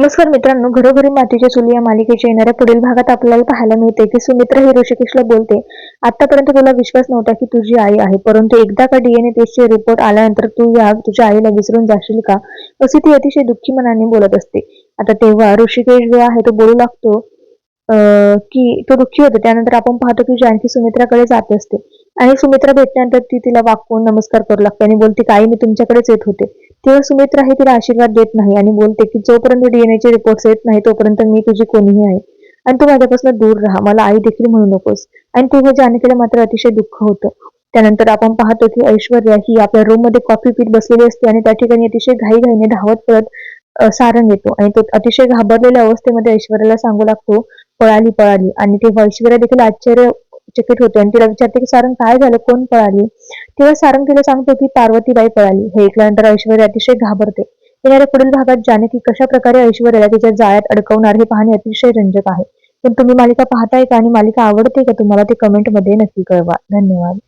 नमस्कार मित्रांनो घरोघरी मातीच्या चुली या मालिकेच्या येणाऱ्या पुढील भागात आपल्याला पाहायला मिळते की सुमित्रा ही ऋषिकेशला बोलते आतापर्यंत तुला विश्वास नव्हता की तुझी आई आहे परंतु एकदा का डीएनए टेस्टचे रिपोर्ट आल्यानंतर तू या तुझ्या आईला विसरून जाशील का? अशी ती अतिशय दुःखी मनाने बोलत असते. आता तेव्हा ऋषिकेश जो आहे तो बोलू लागतो अं, की तो दुःखी होतो. त्यानंतर आपण पाहतो की जानकी सुमित्राकडे जात असते आणि सुमित्रा भेटल्यानंतर ती तिला वाकवून नमस्कार करू लागते आणि बोलते की आई मी तुमच्याकडेच येत होते. तेव्हा सुमित्रा हे तिला आशीर्वाद देत नाही आणि बोलते की जोपर्यंत डीएनए चे रिपोर्ट्स येत नाही तोपर्यंत मी तुझी कोणीही आहे. आणि तू माझ्यापासून दूर राहा मला आई देखील म्हणू नकोस. आणि तेव्हा जानकीला मात्र अतिशय दुःख होतं. त्यानंतर आपण पाहतो की ऐश्वर्या ही आपल्या रूममध्ये कॉफी पीत बसलेली असते आणि त्या ठिकाणी अतिशय घाईघाईने धावत पळत सारंग येतो. आणि तो अतिशय घाबरलेल्या अवस्थेमध्ये ऐश्वर्याला सांगू लागतो पळाली पळाली. आणि तेव्हा ऐश्वर्या देखील आश्चर्यचकित होते आणि तिला विचारते की सारंग काय झालं? कोण पळाली? तेव्हा सारंगीला सांगतो की पार्वतीबाई पळाली. हे ऐकल्यानंतर ऐश्वर्या अतिशय घाबरते. येणाऱ्या पुढील भागात जानकी कशा प्रकारे ऐश्वर्याला तिच्या जाळ्यात अडकवणार हे पाहणे अतिशय रंजक आहे. पण तुम्ही मालिका पाहताय का आणि मालिका आवडते का तुम्हाला ते कमेंटमध्ये नक्की कळवा. धन्यवाद.